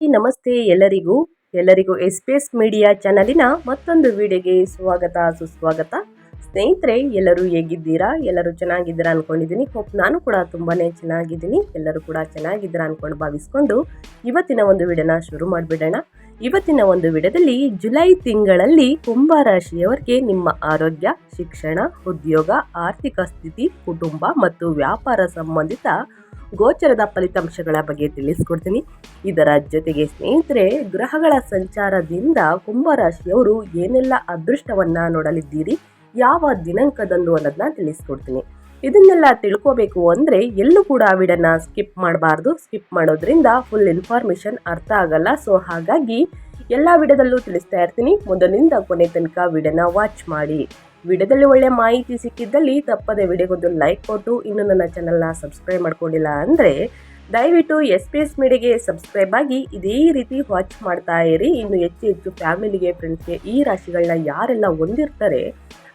ನಮಸ್ತೆ ಎಲ್ಲರಿಗೂ ಎಲ್ಲರಿಗೂ ಎಸ್ ಪಿ ಎಸ್ ಮೀಡಿಯಾ ಚಾನಲಿನ ಮತ್ತೊಂದು ವಿಡಿಯೋಗೆ ಸ್ವಾಗತ, ಸುಸ್ವಾಗತ. ಸ್ನೇಹಿತರೆ, ಎಲ್ಲರೂ ಹೇಗಿದ್ದೀರಾ? ಎಲ್ಲರೂ ಚೆನ್ನಾಗಿದ್ದೀರಾ ಅಂದ್ಕೊಂಡಿದ್ದೀನಿ ಹೋಪ್ ನಾನು ಕೂಡ ತುಂಬಾ ಚೆನ್ನಾಗಿದ್ದೀನಿ. ಎಲ್ಲರೂ ಕೂಡ ಚೆನ್ನಾಗಿದ್ದೀರಾ ಅಂದ್ಕೊಂಡು ಭಾವಿಸ್ಕೊಂಡು ಇವತ್ತಿನ ಒಂದು ವಿಡಿಯೋನ ಶುರು ಮಾಡಿಬಿಡೋಣ. ಇವತ್ತಿನ ಒಂದು ವಿಡಿಯೋದಲ್ಲಿ ಜುಲೈ ತಿಂಗಳಲ್ಲಿ ಕುಂಭ ರಾಶಿಯವರಿಗೆ ನಿಮ್ಮ ಆರೋಗ್ಯ, ಶಿಕ್ಷಣ, ಉದ್ಯೋಗ, ಆರ್ಥಿಕ ಸ್ಥಿತಿ, ಕುಟುಂಬ ಮತ್ತು ವ್ಯಾಪಾರ ಸಂಬಂಧಿತ ಗೋಚರದ ಫಲಿತಾಂಶಗಳ ಬಗ್ಗೆ ತಿಳಿಸ್ಕೊಡ್ತೀನಿ. ಇದರ ಜೊತೆಗೆ ಸ್ನೇಹಿತರೆ, ಗ್ರಹಗಳ ಸಂಚಾರದಿಂದ ಕುಂಭರಾಶಿಯವರು ಏನೆಲ್ಲ ಅದೃಷ್ಟವನ್ನ ನೋಡಲಿದ್ದೀರಿ, ಯಾವ ದಿನಾಂಕದಂದು ಅನ್ನೋದನ್ನ ತಿಳಿಸ್ಕೊಡ್ತೀನಿ. ಇದನ್ನೆಲ್ಲ ತಿಳ್ಕೋಬೇಕು ಅಂದರೆ ಎಲ್ಲೂ ಕೂಡ ವಿಡನ್ನ ಸ್ಕಿಪ್ ಮಾಡಬಾರ್ದು. ಸ್ಕಿಪ್ ಮಾಡೋದ್ರಿಂದ ಫುಲ್ ಇನ್ಫಾರ್ಮೇಷನ್ ಅರ್ಥ ಆಗಲ್ಲ. ಸೊ, ಹಾಗಾಗಿ ಎಲ್ಲ ವಿಡದಲ್ಲೂ ತಿಳಿಸ್ತಾ ಇರ್ತೀನಿ. ಮೊದಲಿಂದ ಕೊನೆ ತನಕ ವಿಡಿಯೋನ ವಾಚ್ ಮಾಡಿ. ವಿಡಿಯೋದಲ್ಲಿ ಒಳ್ಳೆ ಮಾಹಿತಿ ಸಿಕ್ಕಿದ್ದಲ್ಲಿ ತಪ್ಪದೆ ವಿಡಿಯೋಗೊಂದು ಲೈಕ್ ಕೊಟ್ಟು ಇನ್ನು ನನ್ನ ಚಾನಲ್ನ ಸಬ್ಸ್ಕ್ರೈಬ್ ಮಾಡ್ಕೊಂಡಿಲ್ಲ ಅಂದರೆ ದಯವಿಟ್ಟು ಎಸ್ ಪಿ ಎಸ್ ಮೀಡಿಯಾಗೆ ಸಬ್ಸ್ಕ್ರೈಬ್ ಆಗಿ ಇದೇ ರೀತಿ ವಾಚ್ ಮಾಡ್ತಾ ಇರಿ. ಇನ್ನು ಹೆಚ್ಚು ಹೆಚ್ಚು ಫ್ಯಾಮಿಲಿಗೆ ಫ್ರೆಂಡ್ಸ್ಗೆ ಈ ರಾಶಿಗಳನ್ನ ಯಾರೆಲ್ಲ ಹೊಂದಿರ್ತಾರೆ,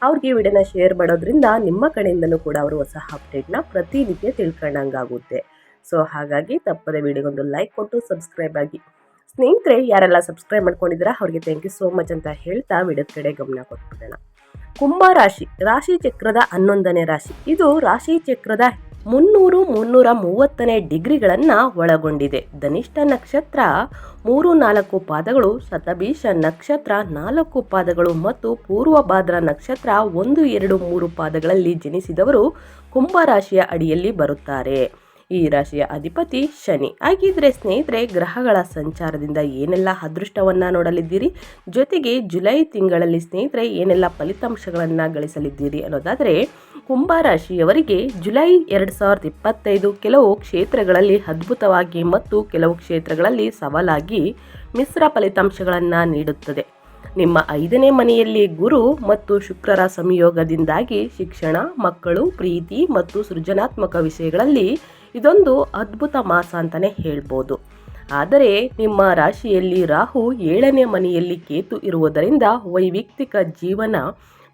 ಅವ್ರಿಗೆ ವಿಡಿಯೋನ ಶೇರ್ ಮಾಡೋದ್ರಿಂದ ನಿಮ್ಮ ಕಡೆಯಿಂದಲೂ ಕೂಡ ಅವರು ಹೊಸ ಅಪ್ಡೇಟ್ನ ಪ್ರತಿನಿತ್ಯ ತಿಳ್ಕೊಂಡಂಗಾಗುತ್ತೆ. ಸೊ ಹಾಗಾಗಿ ತಪ್ಪದೆ ವಿಡಿಯೋಗೊಂದು ಲೈಕ್ ಕೊಟ್ಟು ಸಬ್ಸ್ಕ್ರೈಬ್ ಆಗಿ. ಸ್ನೇಹಿತರೆ, ಯಾರೆಲ್ಲ ಸಬ್ಸ್ಕ್ರೈಬ್ ಮಾಡ್ಕೊಂಡಿದ್ದೀರಾ, ಅವ್ರಿಗೆ ಥ್ಯಾಂಕ್ ಯು ಸೋ ಮಚ್ ಅಂತ ಹೇಳ್ತಾ ವಿಡಿಯೋದ ಕಡೆ ಗಮನ ಕೊಟ್ಬಿಡೋಣ. ಕುಂಭ ರಾಶಿ ರಾಶಿ ಚಕ್ರದ ಹನ್ನೊಂದನೇ ರಾಶಿ. ಇದು ರಾಶಿ ಚಕ್ರದ ಮುನ್ನೂರು ಮುನ್ನೂರ ಮೂವತ್ತನೇ ಡಿಗ್ರಿಗಳನ್ನು ಒಳಗೊಂಡಿದೆ. ಧನಿಷ್ಠ ನಕ್ಷತ್ರ ಮೂರು ನಾಲ್ಕು ಪಾದಗಳು, ಶತಭೀಷ ನಕ್ಷತ್ರ ನಾಲ್ಕು ಪಾದಗಳು ಮತ್ತು ಪೂರ್ವಭಾದ್ರ ನಕ್ಷತ್ರ ಒಂದು ಎರಡು ಮೂರು ಪಾದಗಳಲ್ಲಿ ಜನಿಸಿದವರು ಕುಂಭ ರಾಶಿಯ ಅಡಿಯಲ್ಲಿ ಬರುತ್ತಾರೆ. ಈ ರಾಶಿಯ ಅಧಿಪತಿ ಶನಿ. ಹಾಗಿದ್ರೆ ಸ್ನೇಹಿತರೆ, ಗ್ರಹಗಳ ಸಂಚಾರದಿಂದ ಏನೆಲ್ಲ ಅದೃಷ್ಟವನ್ನ ನೋಡಲಿದ್ದೀರಿ? ಜೊತೆಗೆ ಜುಲೈ ತಿಂಗಳಲ್ಲಿ ಸ್ನೇಹಿತರೆ, ಏನೆಲ್ಲ ಫಲಿತಾಂಶಗಳನ್ನು ಗಳಿಸಲಿದ್ದೀರಿ ಅನ್ನೋದಾದರೆ, ಕುಂಭ ರಾಶಿಯವರಿಗೆ ಜುಲೈ ಎರಡು ಸಾವಿರದ ಇಪ್ಪತ್ತೈದು ಕೆಲವು ಕ್ಷೇತ್ರಗಳಲ್ಲಿ ಅದ್ಭುತವಾಗಿ ಮತ್ತು ಕೆಲವು ಕ್ಷೇತ್ರಗಳಲ್ಲಿ ಸವಾಲಾಗಿ ಮಿಶ್ರ ಫಲಿತಾಂಶಗಳನ್ನು ನೀಡುತ್ತದೆ. ನಿಮ್ಮ ಐದನೇ ಮನೆಯಲ್ಲಿ ಗುರು ಮತ್ತು ಶುಕ್ರರ ಸಂಯೋಗದಿಂದಾಗಿ ಶಿಕ್ಷಣ, ಮಕ್ಕಳು, ಪ್ರೀತಿ ಮತ್ತು ಸೃಜನಾತ್ಮಕ ವಿಷಯಗಳಲ್ಲಿ ಇದೊಂದು ಅದ್ಭುತ ಮಾಸ ಅಂತಲೇ ಹೇಳ್ಬೋದು. ಆದರೆ ನಿಮ್ಮ ರಾಶಿಯಲ್ಲಿ ರಾಹು ಏಳನೇ ಮನೆಯಲ್ಲಿ ಕೇತು ಇರುವುದರಿಂದ ವೈಯಕ್ತಿಕ ಜೀವನ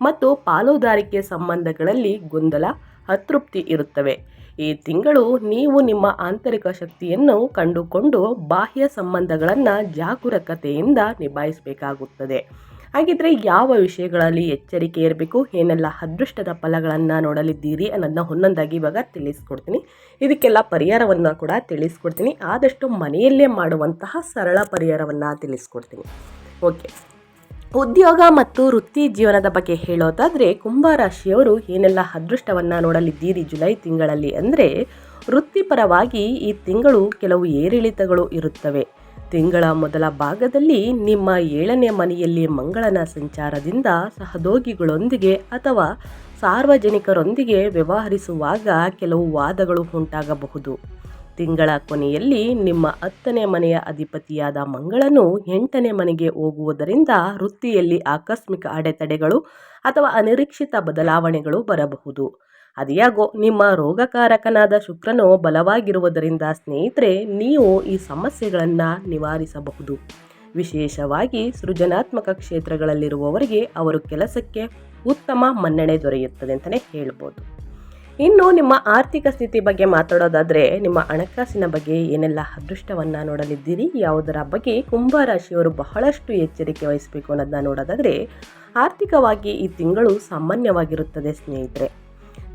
ಮತ್ತು ಪಾಲುದಾರಿಕೆ ಸಂಬಂಧಗಳಲ್ಲಿ ಗೊಂದಲ, ಅತೃಪ್ತಿ ಇರುತ್ತವೆ. ಈ ತಿಂಗಳು ನೀವು ನಿಮ್ಮ ಆಂತರಿಕ ಶಕ್ತಿಯನ್ನು ಕಂಡುಕೊಂಡು ಬಾಹ್ಯ ಸಂಬಂಧಗಳನ್ನು ಜಾಗರೂಕತೆಯಿಂದ ನಿಭಾಯಿಸಬೇಕಾಗುತ್ತದೆ. ಹಾಗಿದ್ರೆ ಯಾವ ವಿಷಯಗಳಲ್ಲಿ ಎಚ್ಚರಿಕೆ ಇರಬೇಕು, ಏನೆಲ್ಲ ಅದೃಷ್ಟದ ಫಲಗಳನ್ನು ನೋಡಲಿದ್ದೀರಿ ಅನ್ನೋದನ್ನ ಒಂದೊಂದಾಗಿ ಇವಾಗ ತಿಳಿಸ್ಕೊಡ್ತೀನಿ. ಇದಕ್ಕೆಲ್ಲ ಪರಿಹಾರವನ್ನು ಕೂಡ ತಿಳಿಸ್ಕೊಡ್ತೀನಿ. ಆದಷ್ಟು ಮನೆಯಲ್ಲೇ ಮಾಡುವಂತಹ ಸರಳ ಪರಿಹಾರವನ್ನು ತಿಳಿಸ್ಕೊಡ್ತೀನಿ. ಓಕೆ. ಉದ್ಯೋಗ ಮತ್ತು ವೃತ್ತಿ ಜೀವನದ ಬಗ್ಗೆ ಹೇಳೋದಾದರೆ, ಕುಂಭರಾಶಿಯವರು ಏನೆಲ್ಲ ಅದೃಷ್ಟವನ್ನು ನೋಡಲಿದ್ದೀರಿ ಜುಲೈ ತಿಂಗಳಲ್ಲಿ ಅಂದರೆ, ವೃತ್ತಿಪರವಾಗಿ ಈ ತಿಂಗಳು ಕೆಲವು ಏರಿಳಿತಗಳು ಇರುತ್ತವೆ. ತಿಂಗಳ ಮೊದಲ ಭಾಗದಲ್ಲಿ ನಿಮ್ಮ ಏಳನೇ ಮನೆಯಲ್ಲಿ ಮಂಗಳನ ಸಂಚಾರದಿಂದ ಸಹದೋಗಿಗಳೊಂದಿಗೆ ಅಥವಾ ಸಾರ್ವಜನಿಕರೊಂದಿಗೆ ವ್ಯವಹರಿಸುವಾಗ ಕೆಲವು ವಾದಗಳು ಉಂಟಾಗಬಹುದು. ತಿಂಗಳ ಕೊನೆಯಲ್ಲಿ ನಿಮ್ಮ ಹತ್ತನೇ ಮನೆಯ ಅಧಿಪತಿಯಾದ ಮಂಗಳನು ಎಂಟನೇ ಮನೆಗೆ ಹೋಗುವುದರಿಂದ ವೃತ್ತಿಯಲ್ಲಿ ಆಕಸ್ಮಿಕ ಅಡೆತಡೆಗಳು ಅಥವಾ ಅನಿರೀಕ್ಷಿತ ಬದಲಾವಣೆಗಳು ಬರಬಹುದು. ಅದಿಯಾಗೋ ನಿಮ್ಮ ರೋಗಕಾರಕನಾದ ಶುಕ್ರನು ಬಲವಾಗಿರುವುದರಿಂದ ಸ್ನೇಹಿತರೆ, ನೀವು ಈ ಸಮಸ್ಯೆಗಳನ್ನು ನಿವಾರಿಸಬಹುದು. ವಿಶೇಷವಾಗಿ ಸೃಜನಾತ್ಮಕ ಕ್ಷೇತ್ರಗಳಲ್ಲಿರುವವರಿಗೆ ಅವರು ಕೆಲಸಕ್ಕೆ ಉತ್ತಮ ಮನ್ನಣೆ ದೊರೆಯುತ್ತದೆ ಅಂತಲೇ ಹೇಳ್ಬೋದು. ಇನ್ನು ನಿಮ್ಮ ಆರ್ಥಿಕ ಸ್ಥಿತಿ ಬಗ್ಗೆ ಮಾತಾಡೋದಾದರೆ, ನಿಮ್ಮ ಹಣಕಾಸಿನ ಬಗ್ಗೆ ಏನೆಲ್ಲ ಅದೃಷ್ಟವನ್ನು ನೋಡಲಿದ್ದೀರಿ, ಯಾವುದರ ಬಗ್ಗೆ ಕುಂಭರಾಶಿಯವರು ಬಹಳಷ್ಟು ಎಚ್ಚರಿಕೆ ವಹಿಸಬೇಕು ಅನ್ನೋದನ್ನ ನೋಡೋದಾದರೆ, ಆರ್ಥಿಕವಾಗಿ ಈ ತಿಂಗಳು ಸಾಮಾನ್ಯವಾಗಿರುತ್ತದೆ ಸ್ನೇಹಿತರೆ.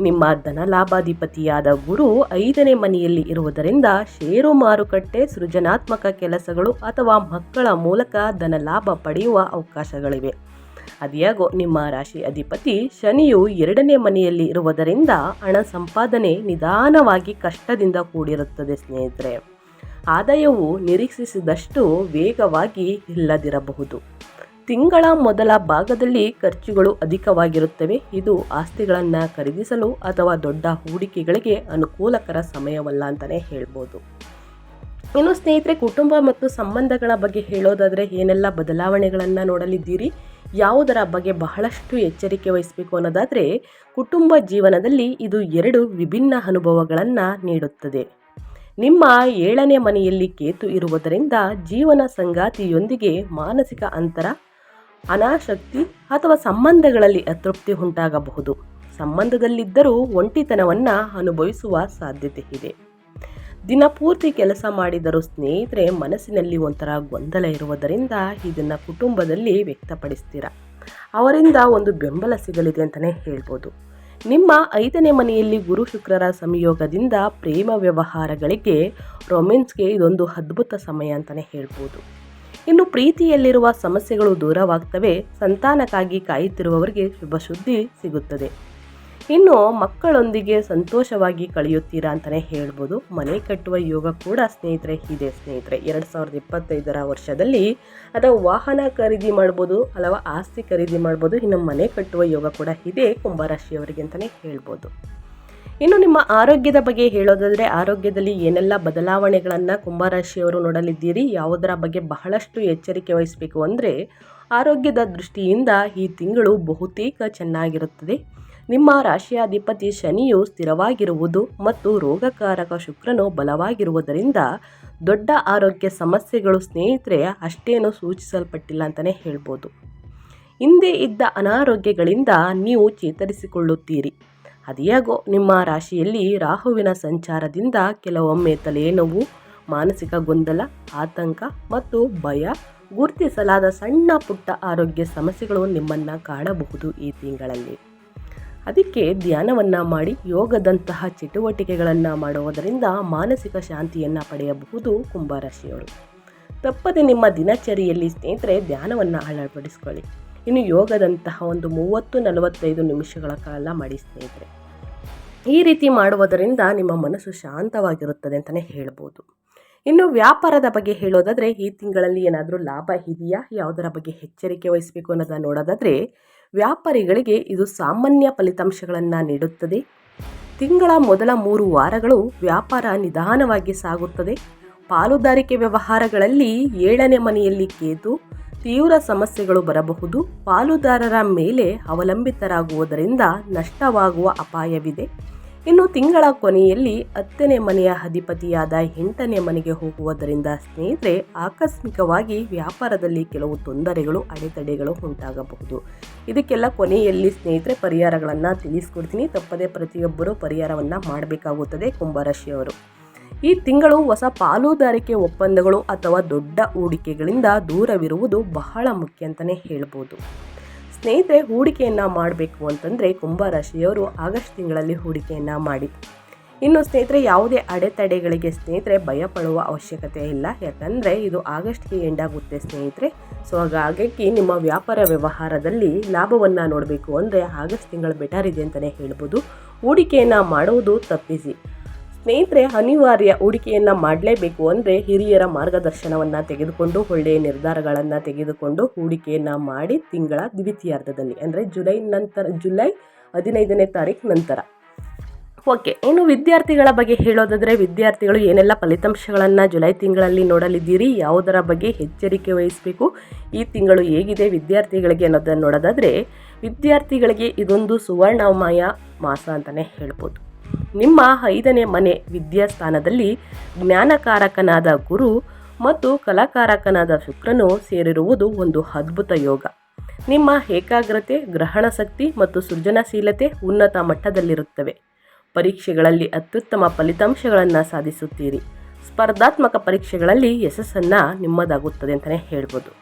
ನಿಮ್ಮ ಧನಲಾಭಾಧಿಪತಿಯಾದ ಗುರು ಐದನೇ ಮನೆಯಲ್ಲಿ ಇರುವುದರಿಂದ ಷೇರು ಮಾರುಕಟ್ಟೆ, ಸೃಜನಾತ್ಮಕ ಕೆಲಸಗಳು ಅಥವಾ ಮಕ್ಕಳ ಮೂಲಕ ಧನಲಾಭ ಪಡೆಯುವ ಅವಕಾಶಗಳಿವೆ. ಅದ್ಯಾಗೋ, ನಿಮ್ಮ ರಾಶಿ ಅಧಿಪತಿ ಶನಿಯು ಎರಡನೇ ಮನೆಯಲ್ಲಿ ಇರುವುದರಿಂದ ಹಣ ಸಂಪಾದನೆ ನಿಧಾನವಾಗಿ ಕಷ್ಟದಿಂದ ಕೂಡಿರುತ್ತದೆ ಸ್ನೇಹಿತರೆ. ಆದಾಯವು ನಿರೀಕ್ಷಿಸಿದಷ್ಟು ವೇಗವಾಗಿ ಇಲ್ಲದಿರಬಹುದು. ತಿಂಗಳ ಮೊದಲ ಭಾಗದಲ್ಲಿ ಖರ್ಚುಗಳು ಅಧಿಕವಾಗಿರುತ್ತವೆ. ಇದು ಆಸ್ತಿಗಳನ್ನು ಖರೀದಿಸಲು ಅಥವಾ ದೊಡ್ಡ ಹೂಡಿಕೆಗಳಿಗೆ ಅನುಕೂಲಕರ ಸಮಯವಲ್ಲ ಅಂತಲೇ ಹೇಳ್ಬೋದು. ಇನ್ನು ಸ್ನೇಹಿತರೆ, ಕುಟುಂಬ ಮತ್ತು ಸಂಬಂಧಗಳ ಬಗ್ಗೆ ಹೇಳೋದಾದರೆ ಏನೆಲ್ಲ ಬದಲಾವಣೆಗಳನ್ನು ನೋಡಲಿದ್ದೀರಿ? ಯಾವುದರ ಬಗ್ಗೆ ಬಹಳಷ್ಟು ಎಚ್ಚರಿಕೆ ವಹಿಸಬೇಕು ಅನ್ನೋದಾದರೆ ಕುಟುಂಬ ಜೀವನದಲ್ಲಿ ಇದು ಎರಡು ವಿಭಿನ್ನ ಅನುಭವಗಳನ್ನು ನೀಡುತ್ತದೆ. ನಿಮ್ಮ ಏಳನೇ ಮನೆಯಲ್ಲಿ ಕೇತು ಇರುವುದರಿಂದ ಜೀವನ ಸಂಗಾತಿಯೊಂದಿಗೆ ಮಾನಸಿಕ ಅಂತರ ಅನಾಸಕ್ತಿ ಅಥವಾ ಸಂಬಂಧಗಳಲ್ಲಿ ಅತೃಪ್ತಿ ಉಂಟಾಗಬಹುದು. ಸಂಬಂಧದಲ್ಲಿದ್ದರೂ ಒಂಟಿತನವನ್ನು ಅನುಭವಿಸುವ ಸಾಧ್ಯತೆ ಇದೆ. ದಿನಪೂರ್ತಿ ಕೆಲಸ ಮಾಡಿದರೂ ಸ್ನೇಹಿತರೆ, ಮನಸ್ಸಿನಲ್ಲಿ ಒಂಥರ ಗೊಂದಲ ಇರುವುದರಿಂದ ಇದನ್ನು ಕುಟುಂಬದಲ್ಲಿ ವ್ಯಕ್ತಪಡಿಸ್ತೀರ. ಅವರಿಂದ ಒಂದು ಬೆಂಬಲ ಸಿಗಲಿದೆ ಅಂತಲೇ ಹೇಳ್ಬೋದು. ನಿಮ್ಮ ಐದನೇ ಮನೆಯಲ್ಲಿ ಗುರು ಶುಕ್ರರ ಸಂಯೋಗದಿಂದ ಪ್ರೇಮ ವ್ಯವಹಾರಗಳಿಗೆ ರೊಮೆನ್ಸ್ಗೆ ಇದೊಂದು ಅದ್ಭುತ ಸಮಯ ಅಂತಲೇ ಹೇಳ್ಬೋದು. ಇನ್ನು ಪ್ರೀತಿಯಲ್ಲಿರುವ ಸಮಸ್ಯೆಗಳು ದೂರವಾಗ್ತವೆ, ಸಂತಾನಕ್ಕಾಗಿ ಕಾಯುತ್ತಿರುವವರಿಗೆ ಶುಭ ಸುದ್ದಿ ಸಿಗುತ್ತದೆ. ಇನ್ನು ಮಕ್ಕಳೊಂದಿಗೆ ಸಂತೋಷವಾಗಿ ಕಳೆಯುತ್ತೀರಾ ಅಂತಲೇ ಹೇಳ್ಬೋದು. ಮನೆ ಕಟ್ಟುವ ಯೋಗ ಕೂಡ ಸ್ನೇಹಿತರೆ, ಇದೆ ಸ್ನೇಹಿತರೆ. ಎರಡು ಸಾವಿರದ ಇಪ್ಪತ್ತೈದರ ವರ್ಷದಲ್ಲಿ ಅಥವಾ ವಾಹನ ಖರೀದಿ ಮಾಡ್ಬೋದು, ಅಥವಾ ಆಸ್ತಿ ಖರೀದಿ ಮಾಡ್ಬೋದು. ಇನ್ನು ಮನೆ ಕಟ್ಟುವ ಯೋಗ ಕೂಡ ಇದೆ, ಕುಂಭರಾಶಿಯವರಿಗೆ ಅಂತಲೇ ಹೇಳ್ಬೋದು. ಇನ್ನು ನಿಮ್ಮ ಆರೋಗ್ಯದ ಬಗ್ಗೆ ಹೇಳೋದಾದರೆ ಆರೋಗ್ಯದಲ್ಲಿ ಏನೆಲ್ಲ ಬದಲಾವಣೆಗಳನ್ನು ಕುಂಭರಾಶಿಯವರು ನೋಡಲಿದ್ದೀರಿ, ಯಾವುದರ ಬಗ್ಗೆ ಬಹಳಷ್ಟು ಎಚ್ಚರಿಕೆ ವಹಿಸಬೇಕು ಅಂದರೆ ಆರೋಗ್ಯದ ದೃಷ್ಟಿಯಿಂದ ಈ ತಿಂಗಳು ಬಹುತೇಕ ಚೆನ್ನಾಗಿರುತ್ತದೆ. ನಿಮ್ಮ ರಾಶಿಯಾಧಿಪತಿ ಶನಿಯು ಸ್ಥಿರವಾಗಿರುವುದು ಮತ್ತು ರೋಗಕಾರಕ ಶುಕ್ರನು ಬಲವಾಗಿರುವುದರಿಂದ ದೊಡ್ಡ ಆರೋಗ್ಯ ಸಮಸ್ಯೆಗಳು ಸ್ನೇಹಿತರೆ ಅಷ್ಟೇನು ಸೂಚಿಸಲ್ಪಟ್ಟಿಲ್ಲ ಅಂತಲೇ ಹೇಳ್ಬೋದು. ಹಿಂದೆ ಇದ್ದ ಅನಾರೋಗ್ಯಗಳಿಂದ ನೀವು ಚೇತರಿಸಿಕೊಳ್ಳುತ್ತೀರಿ. ಅದಿಯಾಗೋ ನಿಮ್ಮ ರಾಶಿಯಲ್ಲಿ ರಾಹುವಿನ ಸಂಚಾರದಿಂದ ಕೆಲವೊಮ್ಮೆ ತಲೆನೋವು, ಮಾನಸಿಕ ಗೊಂದಲ, ಆತಂಕ ಮತ್ತು ಭಯ ಗುರುತಿಸಲಾದ ಸಣ್ಣ ಪುಟ್ಟ ಆರೋಗ್ಯ ಸಮಸ್ಯೆಗಳು ನಿಮ್ಮನ್ನು ಕಾಡಬಹುದು ಈ ತಿಂಗಳಲ್ಲಿ. ಅದಕ್ಕೆ ಧ್ಯಾನವನ್ನು ಮಾಡಿ, ಯೋಗದಂತಹ ಚಟುವಟಿಕೆಗಳನ್ನು ಮಾಡುವುದರಿಂದ ಮಾನಸಿಕ ಶಾಂತಿಯನ್ನು ಪಡೆಯಬಹುದು ಕುಂಭರಾಶಿಯವರು ತಪ್ಪದೆ ನಿಮ್ಮ ದಿನಚರಿಯಲ್ಲಿ ಸ್ನೇಹಿತರೆ, ಧ್ಯಾನವನ್ನು ಅಳವಡಿಸ್ಕೊಳ್ಳಿ. ಇನ್ನು ಯೋಗದಂತಹ ಒಂದು ಮೂವತ್ತು ನಲವತ್ತೈದು ನಿಮಿಷಗಳ ಕಾಲ ಮಾಡಿ ಸ್ನೇಹಿತರೆ. ಈ ರೀತಿ ಮಾಡುವುದರಿಂದ ನಿಮ್ಮ ಮನಸ್ಸು ಶಾಂತವಾಗಿರುತ್ತದೆ ಅಂತಲೇ ಹೇಳ್ಬೋದು. ಇನ್ನು ವ್ಯಾಪಾರದ ಬಗ್ಗೆ ಹೇಳೋದಾದರೆ ಈ ತಿಂಗಳಲ್ಲಿ ಏನಾದರೂ ಲಾಭ ಇದೆಯಾ? ಯಾವುದರ ಬಗ್ಗೆ ಎಚ್ಚರಿಕೆ ವಹಿಸಬೇಕು ಅನ್ನೋದನ್ನು ನೋಡೋದಾದರೆ ವ್ಯಾಪಾರಿಗಳಿಗೆ ಇದು ಸಾಮಾನ್ಯ ಫಲಿತಾಂಶಗಳನ್ನು ನೀಡುತ್ತದೆ. ತಿಂಗಳ ಮೊದಲ ಮೂರು ವಾರಗಳು ವ್ಯಾಪಾರ ನಿಧಾನವಾಗಿ ಸಾಗುತ್ತದೆ. ಪಾಲುದಾರಿಕೆ ವ್ಯವಹಾರಗಳಲ್ಲಿ ಏಳನೇ ಮನೆಯಲ್ಲಿ ಕೇತು ತೀವ್ರ ಸಮಸ್ಯೆಗಳು ಬರಬಹುದು. ಪಾಲುದಾರರ ಮೇಲೆ ಅವಲಂಬಿತರಾಗುವುದರಿಂದ ನಷ್ಟವಾಗುವ ಅಪಾಯವಿದೆ. ಇನ್ನು ತಿಂಗಳ ಕೊನೆಯಲ್ಲಿ ಹತ್ತನೇ ಮನೆಯ ಅಧಿಪತಿಯಾದ ಎಂಟನೇ ಮನೆಗೆ ಹೋಗುವುದರಿಂದ ಸ್ನೇಹಿತರೆ, ಆಕಸ್ಮಿಕವಾಗಿ ವ್ಯಾಪಾರದಲ್ಲಿ ಕೆಲವು ತೊಂದರೆಗಳು, ಅಡೆತಡೆಗಳು ಉಂಟಾಗಬಹುದು. ಇದಕ್ಕೆಲ್ಲ ಕೊನೆಯಲ್ಲಿ ಸ್ನೇಹಿತರೆ ಪರಿಹಾರಗಳನ್ನು ತಿಳಿಸ್ಕೊಡ್ತೀನಿ. ತಪ್ಪದೇ ಪ್ರತಿಯೊಬ್ಬರೂ ಪರಿಹಾರವನ್ನು ಮಾಡಬೇಕಾಗುತ್ತದೆ. ಕುಂಭರಾಶಿಯವರು ಈ ತಿಂಗಳು ಹೊಸ ಪಾಲುದಾರಿಕೆ ಒಪ್ಪಂದಗಳು ಅಥವಾ ದೊಡ್ಡ ಹೂಡಿಕೆಗಳಿಂದ ದೂರವಿರುವುದು ಬಹಳ ಮುಖ್ಯ ಅಂತಲೇ ಹೇಳ್ಬೋದು. ಸ್ನೇಹಿತರೆ, ಹೂಡಿಕೆಯನ್ನು ಮಾಡಬೇಕು ಅಂತಂದರೆ ಕುಂಭರಾಶಿಯವರು ಆಗಸ್ಟ್ ತಿಂಗಳಲ್ಲಿ ಹೂಡಿಕೆಯನ್ನು ಮಾಡಿ ಇನ್ನು ಸ್ನೇಹಿತರೆ, ಯಾವುದೇ ಅಡೆತಡೆಗಳಿಗೆ ಸ್ನೇಹಿತರೆ ಭಯಪಡುವ ಅವಶ್ಯಕತೆ ಇಲ್ಲ. ಯಾಕಂದರೆ ಇದು ಆಗಸ್ಟ್ಗೆ ಎಂಡಾಗುತ್ತೆ ಸ್ನೇಹಿತರೆ. ಸೊ ಹಾಗಾಗಿ ನಿಮ್ಮ ವ್ಯಾಪಾರ ವ್ಯವಹಾರದಲ್ಲಿ ಲಾಭವನ್ನು ನೋಡಬೇಕು ಅಂದರೆ ಆಗಸ್ಟ್ ತಿಂಗಳು ಬೆಟರ್ ಇದೆ ಅಂತಲೇ ಹೇಳ್ಬೋದು. ಹೂಡಿಕೆಯನ್ನು ಮಾಡುವುದು ತಪ್ಪಿಸಿ. ಸ್ನೇಹಿತರೆ, ಅನಿವಾರ್ಯ ಹೂಡಿಕೆಯನ್ನು ಮಾಡಲೇಬೇಕು ಅಂದರೆ ಹಿರಿಯರ ಮಾರ್ಗದರ್ಶನವನ್ನು ತೆಗೆದುಕೊಂಡು, ಒಳ್ಳೆಯ ನಿರ್ಧಾರಗಳನ್ನು ತೆಗೆದುಕೊಂಡು ಹೂಡಿಕೆಯನ್ನು ಮಾಡಿ ತಿಂಗಳ ದ್ವಿತೀಯಾರ್ಧದಲ್ಲಿ, ಅಂದರೆ ಜುಲೈ ನಂತರ, ಜುಲೈ ಹದಿನೈದನೇ ತಾರೀಕು ನಂತರ. ಓಕೆ, ಇನ್ನು ವಿದ್ಯಾರ್ಥಿಗಳ ಬಗ್ಗೆ ಹೇಳೋದಾದರೆ, ವಿದ್ಯಾರ್ಥಿಗಳು ಏನೆಲ್ಲ ಫಲಿತಾಂಶಗಳನ್ನು ಜುಲೈ ತಿಂಗಳಲ್ಲಿ ನೋಡಲಿದ್ದೀರಿ, ಯಾವುದರ ಬಗ್ಗೆ ಎಚ್ಚರಿಕೆ ವಹಿಸಬೇಕು, ಈ ತಿಂಗಳು ಹೇಗಿದೆ ವಿದ್ಯಾರ್ಥಿಗಳಿಗೆ ಅನ್ನೋದನ್ನು ನೋಡೋದಾದರೆ, ವಿದ್ಯಾರ್ಥಿಗಳಿಗೆ ಇದೊಂದು ಸುವರ್ಣಮಯ ಮಾಸ ಅಂತಲೇ ಹೇಳ್ಬೋದು. ನಿಮ್ಮ ಐದನೇ ಮನೆ ವಿದ್ಯಾಸ್ಥಾನದಲ್ಲಿ ಜ್ಞಾನಕಾರಕನಾದ ಗುರು ಮತ್ತು ಕಲಾಕಾರಕನಾದ ಶುಕ್ರನು ಸೇರಿರುವುದು ಒಂದು ಅದ್ಭುತ ಯೋಗ. ನಿಮ್ಮ ಏಕಾಗ್ರತೆ, ಗ್ರಹಣ ಶಕ್ತಿ ಮತ್ತು ಸೃಜನಶೀಲತೆ ಉನ್ನತ ಮಟ್ಟದಲ್ಲಿರುತ್ತವೆ. ಪರೀಕ್ಷೆಗಳಲ್ಲಿ ಅತ್ಯುತ್ತಮ ಫಲಿತಾಂಶಗಳನ್ನು ಸಾಧಿಸುತ್ತೀರಿ. ಸ್ಪರ್ಧಾತ್ಮಕ ಪರೀಕ್ಷೆಗಳಲ್ಲಿ ಯಶಸ್ಸನ್ನು ನಿಮ್ಮದಾಗುತ್ತದೆ ಅಂತಲೇ ಹೇಳ್ಬೋದು.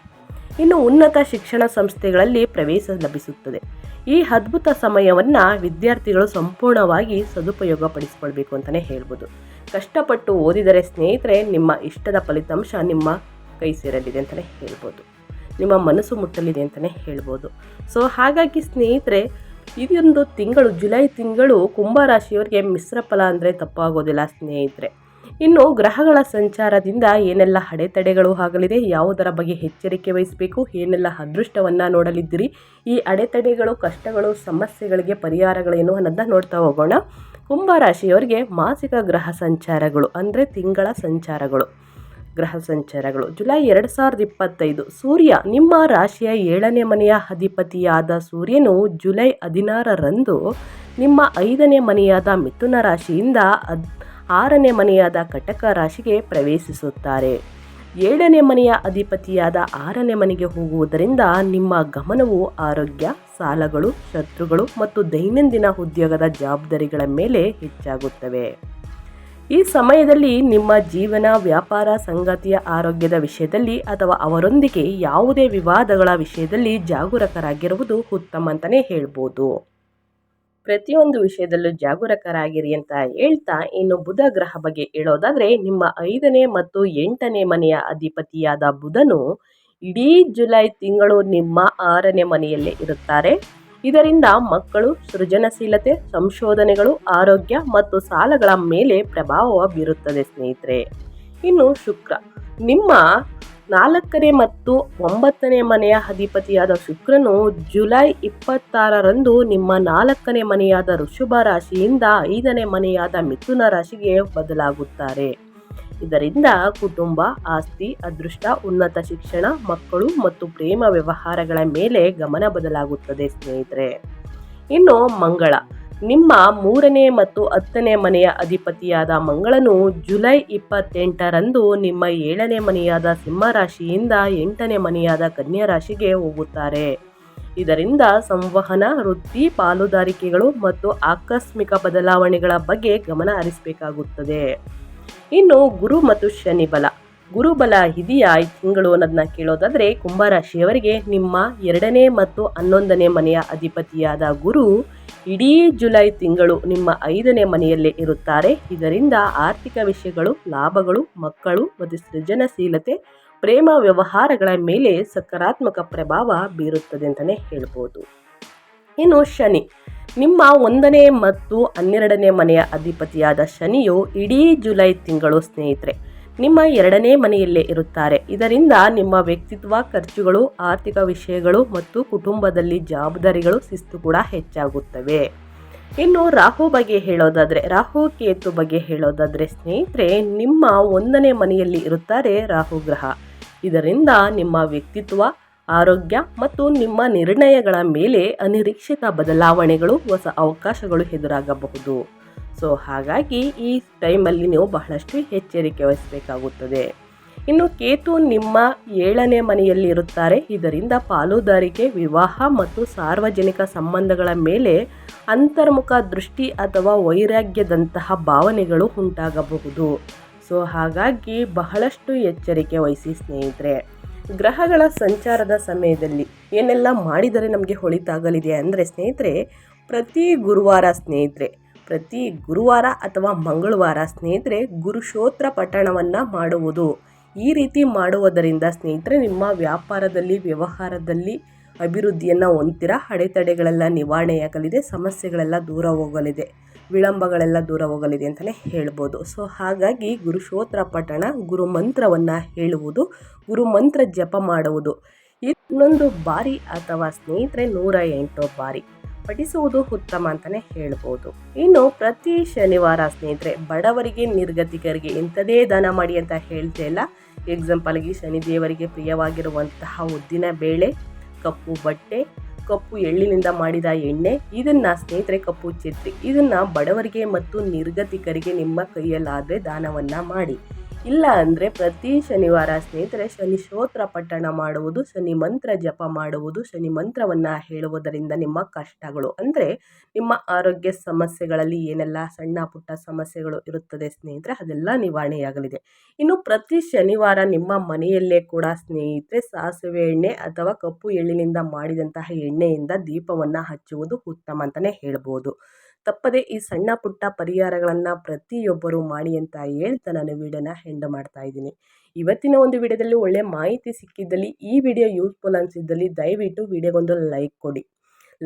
ಇನ್ನು ಉನ್ನತ ಶಿಕ್ಷಣ ಸಂಸ್ಥೆಗಳಲ್ಲಿ ಪ್ರವೇಶ ಲಭಿಸುತ್ತದೆ. ಈ ಅದ್ಭುತ ಸಮಯವನ್ನು ವಿದ್ಯಾರ್ಥಿಗಳು ಸಂಪೂರ್ಣವಾಗಿ ಸದುಪಯೋಗ ಪಡಿಸ್ಕೊಳ್ಬೇಕು ಅಂತಲೇ ಹೇಳ್ಬೋದು. ಕಷ್ಟಪಟ್ಟು ಓದಿದರೆ ಸ್ನೇಹಿತರೆ, ನಿಮ್ಮ ಇಷ್ಟದ ಫಲಿತಾಂಶ ನಿಮ್ಮ ಕೈ ಸೇರಲಿದೆ ಅಂತಲೇ ಹೇಳ್ಬೋದು. ನಿಮ್ಮ ಮನಸ್ಸು ಮುಟ್ಟಲಿದೆ ಅಂತಲೇ ಹೇಳ್ಬೋದು. ಸೊ ಹಾಗಾಗಿ ಸ್ನೇಹಿತರೆ, ಇದೊಂದು ತಿಂಗಳು, ಜುಲೈ ತಿಂಗಳು ಕುಂಭರಾಶಿಯವರಿಗೆ ಮಿಶ್ರ ಫಲ ಅಂದರೆ ತಪ್ಪಾಗೋದಿಲ್ಲ ಸ್ನೇಹಿತರೆ. ಇನ್ನು ಗ್ರಹಗಳ ಸಂಚಾರದಿಂದ ಏನೆಲ್ಲ ಅಡೆತಡೆಗಳು ಆಗಲಿದೆ, ಯಾವುದರ ಬಗ್ಗೆ ಎಚ್ಚರಿಕೆ ವಹಿಸಬೇಕು, ಏನೆಲ್ಲ ಅದೃಷ್ಟವನ್ನು ನೋಡಲಿದ್ದೀರಿ, ಈ ಅಡೆತಡೆಗಳು, ಕಷ್ಟಗಳು, ಸಮಸ್ಯೆಗಳಿಗೆ ಪರಿಹಾರಗಳೇನು ಅನ್ನೋದನ್ನ ನೋಡ್ತಾ ಹೋಗೋಣ. ಕುಂಭರಾಶಿಯವರಿಗೆ ಮಾಸಿಕ ಗ್ರಹ ಸಂಚಾರಗಳು ಅಂದರೆ ತಿಂಗಳ ಸಂಚಾರಗಳು. ಗ್ರಹ ಸಂಚಾರಗಳು. ಜುಲೈ ಎರಡು ಸಾವಿರದ ಇಪ್ಪತ್ತೈದು. ಸೂರ್ಯ ನಿಮ್ಮ ರಾಶಿಯ ಏಳನೇ ಮನೆಯ ಅಧಿಪತಿಯಾದ ಸೂರ್ಯನು ಜುಲೈ ಹದಿನಾರರಂದು ನಿಮ್ಮ ಐದನೇ ಮನೆಯಾದ ಮಿಥುನ ರಾಶಿಯಿಂದ ಆರನೇ ಮನೆಯಾದ ಕಟಕ ರಾಶಿಗೆ ಪ್ರವೇಶಿಸುತ್ತಾರೆ. ಏಳನೇ ಮನೆಯ ಅಧಿಪತಿಯಾದ ಆರನೇ ಮನೆಗೆ ಹೋಗುವುದರಿಂದ ನಿಮ್ಮ ಗಮನವು ಆರೋಗ್ಯ, ಸಾಲಗಳು, ಶತ್ರುಗಳು ಮತ್ತು ದೈನಂದಿನ ಉದ್ಯೋಗದ ಜವಾಬ್ದಾರಿಗಳ ಮೇಲೆ ಹೆಚ್ಚಾಗುತ್ತವೆ. ಈ ಸಮಯದಲ್ಲಿ ನಿಮ್ಮ ಜೀವನ, ವ್ಯಾಪಾರ, ಸಂಗತಿಯ ಆರೋಗ್ಯದ ವಿಷಯದಲ್ಲಿ ಅಥವಾ ಅವರೊಂದಿಗೆ ಯಾವುದೇ ವಿವಾದಗಳ ವಿಷಯದಲ್ಲಿ ಜಾಗರೂಕರಾಗಿರುವುದು ಉತ್ತಮ ಅಂತಲೇ ಹೇಳ್ಬೋದು. ಪ್ರತಿಯೊಂದು ವಿಷಯದಲ್ಲೂ ಜಾಗರೂಕರಾಗಿರಿ ಅಂತ ಹೇಳ್ತಾ ಇನ್ನು ಬುಧ ಗ್ರಹ ಬಗ್ಗೆ ಹೇಳೋದಾದ್ರೆ ನಿಮ್ಮ ಐದನೇ ಮತ್ತು ಎಂಟನೇ ಮನೆಯ ಅಧಿಪತಿಯಾದ ಬುಧನು ಇಡೀ ಜುಲೈ ತಿಂಗಳು ನಿಮ್ಮ ಆರನೇ ಮನೆಯಲ್ಲೇ ಇರುತ್ತಾರೆ. ಇದರಿಂದ ಮಕ್ಕಳು, ಸೃಜನಶೀಲತೆ, ಸಂಶೋಧನೆಗಳು, ಆರೋಗ್ಯ ಮತ್ತು ಸಾಲಗಳ ಮೇಲೆ ಪ್ರಭಾವ ಬೀರುತ್ತದೆ ಸ್ನೇಹಿತರೆ. ಇನ್ನು ಶುಕ್ರ, ನಿಮ್ಮ ನಾಲ್ಕನೇ ಮತ್ತು ಒಂಬತ್ತನೇ ಮನೆಯ ಅಧಿಪತಿಯಾದ ಶುಕ್ರನು ಜುಲೈ ಇಪ್ಪತ್ತಾರರಂದು ನಿಮ್ಮ ನಾಲ್ಕನೇ ಮನೆಯಾದ ಋಷಭ ರಾಶಿಯಿಂದ ಐದನೇ ಮನೆಯಾದ ಮಿಥುನ ರಾಶಿಗೆ ಬದಲಾಗುತ್ತಾರೆ. ಇದರಿಂದ ಕುಟುಂಬ, ಆಸ್ತಿ, ಅದೃಷ್ಟ, ಉನ್ನತ ಶಿಕ್ಷಣ, ಮಕ್ಕಳು ಮತ್ತು ಪ್ರೇಮ ವ್ಯವಹಾರಗಳ ಮೇಲೆ ಗಮನ ಬದಲಾಗುತ್ತದೆ ಸ್ನೇಹಿತರೆ. ಇನ್ನು ಮಂಗಳ. ನಿಮ್ಮ ಮೂರನೇ ಮತ್ತು ಹತ್ತನೇ ಮನೆಯ ಅಧಿಪತಿಯಾದ ಮಂಗಳನು ಜುಲೈ ಇಪ್ಪತ್ತೆಂಟರಂದು ನಿಮ್ಮ ಏಳನೇ ಮನೆಯಾದ ಸಿಂಹರಾಶಿಯಿಂದ ಎಂಟನೇ ಮನೆಯಾದ ಕನ್ಯಾ ರಾಶಿಗೆ ಹೋಗುತ್ತಾರೆ. ಇದರಿಂದ ಸಂವಹನ, ವೃತ್ತಿ, ಪಾಲುದಾರಿಕೆಗಳು ಮತ್ತು ಆಕಸ್ಮಿಕ ಬದಲಾವಣೆಗಳ ಬಗ್ಗೆ ಗಮನ ಹರಿಸಬೇಕಾಗುತ್ತದೆ. ಇನ್ನು ಗುರು ಮತ್ತು ಶನಿ ಬಲ. ಗುರುಬಲ ಇದೆಯಾ ಈ ತಿಂಗಳು ಅನ್ನೋದನ್ನ ಕೇಳೋದಾದರೆ ಕುಂಭರಾಶಿಯವರಿಗೆ ನಿಮ್ಮ ಎರಡನೇ ಮತ್ತು ಹನ್ನೊಂದನೇ ಮನೆಯ ಅಧಿಪತಿಯಾದ ಗುರು ಇಡೀ ಜುಲೈ ತಿಂಗಳು ನಿಮ್ಮ ಐದನೇ ಮನೆಯಲ್ಲೇ ಇರುತ್ತಾರೆ. ಇದರಿಂದ ಆರ್ಥಿಕ ವಿಷಯಗಳು, ಲಾಭಗಳು, ಮಕ್ಕಳು, ಮತ್ತು ಸೃಜನಶೀಲತೆ, ಪ್ರೇಮ ವ್ಯವಹಾರಗಳ ಮೇಲೆ ಸಕಾರಾತ್ಮಕ ಪ್ರಭಾವ ಬೀರುತ್ತದೆ ಅಂತಲೇ ಹೇಳ್ಬೋದು. ಇನ್ನು ಶನಿ. ನಿಮ್ಮ ಒಂದನೇ ಮತ್ತು ಹನ್ನೆರಡನೇ ಮನೆಯ ಅಧಿಪತಿಯಾದ ಶನಿಯು ಇಡೀ ಜುಲೈ ತಿಂಗಳು ಸ್ನೇಹಿತರೆ ನಿಮ್ಮ ಎರಡನೇ ಮನೆಯಲ್ಲೇ ಇರುತ್ತಾರೆ. ಇದರಿಂದ ನಿಮ್ಮ ವ್ಯಕ್ತಿತ್ವ, ಖರ್ಚುಗಳು, ಆರ್ಥಿಕ ವಿಷಯಗಳು ಮತ್ತು ಕುಟುಂಬದಲ್ಲಿ ಜವಾಬ್ದಾರಿಗಳು ಶಿಸ್ತು ಕೂಡ ಹೆಚ್ಚಾಗುತ್ತವೆ. ಇನ್ನು ರಾಹು ಬಗ್ಗೆ ಹೇಳೋದಾದರೆ, ರಾಹು ಕೇತು ಬಗ್ಗೆ ಹೇಳೋದಾದರೆ ಸ್ನೇಹಿತರೆ, ನಿಮ್ಮ ಒಂದನೇ ಮನೆಯಲ್ಲಿ ಇರುತ್ತಾರೆ ರಾಹು ಗ್ರಹ. ಇದರಿಂದ ನಿಮ್ಮ ವ್ಯಕ್ತಿತ್ವ, ಆರೋಗ್ಯ ಮತ್ತು ನಿಮ್ಮ ನಿರ್ಣಯಗಳ ಮೇಲೆ ಅನಿರೀಕ್ಷಿತ ಬದಲಾವಣೆಗಳು, ಹೊಸ ಅವಕಾಶಗಳು ಎದುರಾಗಬಹುದು. ಸೊ ಹಾಗಾಗಿ ಈ ಟೈಮಲ್ಲಿ ನೀವು ಬಹಳಷ್ಟು ಎಚ್ಚರಿಕೆ ವಹಿಸಬೇಕಾಗುತ್ತದೆ. ಇನ್ನು ಕೇತು ನಿಮ್ಮ ಏಳನೇ ಮನೆಯಲ್ಲಿ ಇರುತ್ತಾರೆ. ಇದರಿಂದ ಪಾಲುದಾರಿಕೆ, ವಿವಾಹ ಮತ್ತು ಸಾರ್ವಜನಿಕ ಸಂಬಂಧಗಳ ಮೇಲೆ ಅಂತರ್ಮುಖ ದೃಷ್ಟಿ ಅಥವಾ ವೈರಾಗ್ಯದಂತಹ ಭಾವನೆಗಳು ಉಂಟಾಗಬಹುದು. ಸೊ ಹಾಗಾಗಿ ಬಹಳಷ್ಟು ಎಚ್ಚರಿಕೆ ವಹಿಸಿ ಸ್ನೇಹಿತರೆ. ಗ್ರಹಗಳ ಸಂಚಾರದ ಸಮಯದಲ್ಲಿ ಏನೆಲ್ಲ ಮಾಡಿದರೆ ನಮಗೆ ಹೊಳಿತಾಗಲಿದೆ ಅಂದರೆ ಸ್ನೇಹಿತರೆ, ಪ್ರತಿ ಗುರುವಾರ ಸ್ನೇಹಿತರೆ ಪ್ರತಿ ಗುರುವಾರ ಅಥವಾ ಮಂಗಳವಾರ ಸ್ನೇಹಿತರೆ ಗುರುಶೋತ್ರ ಪಠಣವನ್ನು ಮಾಡುವುದು. ಈ ರೀತಿ ಮಾಡುವುದರಿಂದ ಸ್ನೇಹಿತರೆ ನಿಮ್ಮ ವ್ಯಾಪಾರದಲ್ಲಿ, ವ್ಯವಹಾರದಲ್ಲಿ ಅಭಿವೃದ್ಧಿಯನ್ನು ಹೊಂದಿರ ಅಡೆತಡೆಗಳೆಲ್ಲ ನಿವಾರಣೆಯಾಗಲಿದೆ, ಸಮಸ್ಯೆಗಳೆಲ್ಲ ದೂರ ಹೋಗಲಿದೆ, ವಿಳಂಬಗಳೆಲ್ಲ ದೂರ ಹೋಗಲಿದೆ ಅಂತಲೇ ಹೇಳ್ಬೋದು. ಸೊ ಹಾಗಾಗಿ ಗುರುಶೋತ್ರ ಪಠಣ ಗುರು ಮಂತ್ರವನ್ನು ಹೇಳುವುದು ಗುರು ಮಂತ್ರ ಜಪ ಮಾಡುವುದು. ಇನ್ನೊಂದು ಬಾರಿ ಅಥವಾ ಸ್ನೇಹಿತರೆ ನೂರ ಎಂಟು ಬಾರಿ. ಪಠಿಸುವುದು ಉತ್ತಮ ಅಂತಲೇ ಹೇಳ್ಬೋದು. ಇನ್ನು ಪ್ರತಿ ಶನಿವಾರ ಸ್ನೇಹಿತರೆ, ಬಡವರಿಗೆ, ನಿರ್ಗತಿಕರಿಗೆ ಇಂಥದೇ ದಾನ ಮಾಡಿ ಅಂತ ಹೇಳ್ತಾ ಇಲ್ಲ. ಎಕ್ಸಾಂಪಲ್ಗೆ ಶನಿದೇವರಿಗೆ ಪ್ರಿಯವಾಗಿರುವಂತಹ ಉದ್ದಿನ ಬೇಳೆ, ಕಪ್ಪು ಬಟ್ಟೆ, ಕಪ್ಪು ಎಳ್ಳಿನಿಂದ ಮಾಡಿದ ಎಣ್ಣೆ, ಇದನ್ನ ಸ್ನೇಹಿತರೆ ಕಪ್ಪು ಚಿತ್ರಿ, ಇದನ್ನ ಬಡವರಿಗೆ ಮತ್ತು ನಿರ್ಗತಿಕರಿಗೆ ನಿಮ್ಮ ಕೈಯಲ್ಲಾದರೆ ದಾನವನ್ನ ಮಾಡಿ. ಇಲ್ಲ ಅಂದರೆ ಪ್ರತಿ ಶನಿವಾರ ಸ್ನೇಹಿತರೆ ಶನಿ ಶ್ರೋತ್ರ ಪಠಣ ಮಾಡುವುದು, ಶನಿ ಮಂತ್ರ ಜಪ ಮಾಡುವುದು, ಶನಿ ಮಂತ್ರವನ್ನು ಹೇಳುವುದರಿಂದ ನಿಮ್ಮ ಕಷ್ಟಗಳು ಅಂದರೆ ನಿಮ್ಮ ಆರೋಗ್ಯ ಸಮಸ್ಯೆಗಳಲ್ಲಿ ಏನೆಲ್ಲ ಸಣ್ಣ ಪುಟ್ಟ ಸಮಸ್ಯೆಗಳು ಇರುತ್ತದೆ ಸ್ನೇಹಿತರೆ ಅದೆಲ್ಲ ನಿವಾರಣೆಯಾಗಲಿದೆ. ಇನ್ನು ಪ್ರತಿ ಶನಿವಾರ ನಿಮ್ಮ ಮನೆಯಲ್ಲೇ ಕೂಡ ಸ್ನೇಹಿತರೆ ಸಾಸಿವೆ ಎಣ್ಣೆ ಅಥವಾ ಕಪ್ಪು ಎಳ್ಳಿನಿಂದ ಮಾಡಿದಂತಹ ಎಣ್ಣೆಯಿಂದ ದೀಪವನ್ನು ಹಚ್ಚುವುದು ಉತ್ತಮ ಅಂತಲೇ ಹೇಳ್ಬೋದು. ತಪ್ಪದೆ ಈ ಸಣ್ಣ ಪುಟ್ಟ ಪರಿಹಾರಗಳನ್ನು ಪ್ರತಿಯೊಬ್ಬರು ಮಾಡಿ ಅಂತ ಹೇಳ್ತಾ ನಾನು ವಿಡಿಯೋನ ಹೆಂಡ್ ಮಾಡ್ತಾ ಇದ್ದೀನಿ. ಇವತ್ತಿನ ಒಂದು ವಿಡಿಯೋದಲ್ಲಿ ಒಳ್ಳೆ ಮಾಹಿತಿ ಸಿಕ್ಕಿದ್ದಲ್ಲಿ ಈ ವಿಡಿಯೋ ಯೂಸ್ಫುಲ್ ಅನಿಸಿದ್ದಲ್ಲಿ ದಯವಿಟ್ಟು ವಿಡಿಯೋಗೊಂದು ಲೈಕ್ ಕೊಡಿ.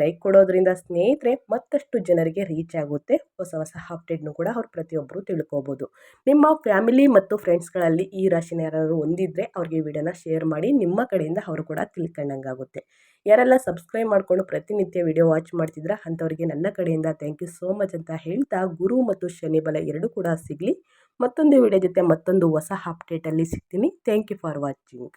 ಲೈಕ್ ಕೊಡೋದ್ರಿಂದ ಸ್ನೇಹಿತರೆ ಮತ್ತಷ್ಟು ಜನರಿಗೆ ರೀಚ್ ಆಗುತ್ತೆ. ಹೊಸ ಹೊಸ ಅಪ್ಡೇಟ್ನು ಕೂಡ ಅವ್ರು ಪ್ರತಿಯೊಬ್ಬರು ತಿಳ್ಕೊಬೋದು. ನಿಮ್ಮ ಫ್ಯಾಮಿಲಿ ಮತ್ತು ಫ್ರೆಂಡ್ಸ್ಗಳಲ್ಲಿ ಈ ರಾಶಿನ ಯಾರಾದರೂ ಹೊಂದಿದ್ರೆ ಅವ್ರಿಗೆ ವಿಡಿಯೋನ ಶೇರ್ ಮಾಡಿ, ನಿಮ್ಮ ಕಡೆಯಿಂದ ಅವರು ಕೂಡ ತಿಳ್ಕೊಂಡಂಗಾಗುತ್ತೆ. ಯಾರೆಲ್ಲ ಸಬ್ಸ್ಕ್ರೈಬ್ ಮಾಡಿಕೊಂಡು ಪ್ರತಿನಿತ್ಯ ವಿಡಿಯೋ ವಾಚ್ ಮಾಡ್ತಿದ್ರ ಅಂಥವ್ರಿಗೆ ನನ್ನ ಕಡೆಯಿಂದ ಥ್ಯಾಂಕ್ ಯು ಸೋ ಮಚ್ ಅಂತ ಹೇಳ್ತಾ ಗುರು ಮತ್ತು ಶನಿ ಬಲ ಎರಡೂ ಕೂಡ ಸಿಗಲಿ. ಮತ್ತೊಂದು ವಿಡಿಯೋ ಜೊತೆ ಮತ್ತೊಂದು ಹೊಸ ಅಪ್ಡೇಟಲ್ಲಿ ಸಿಗ್ತೀನಿ. Thank you for watching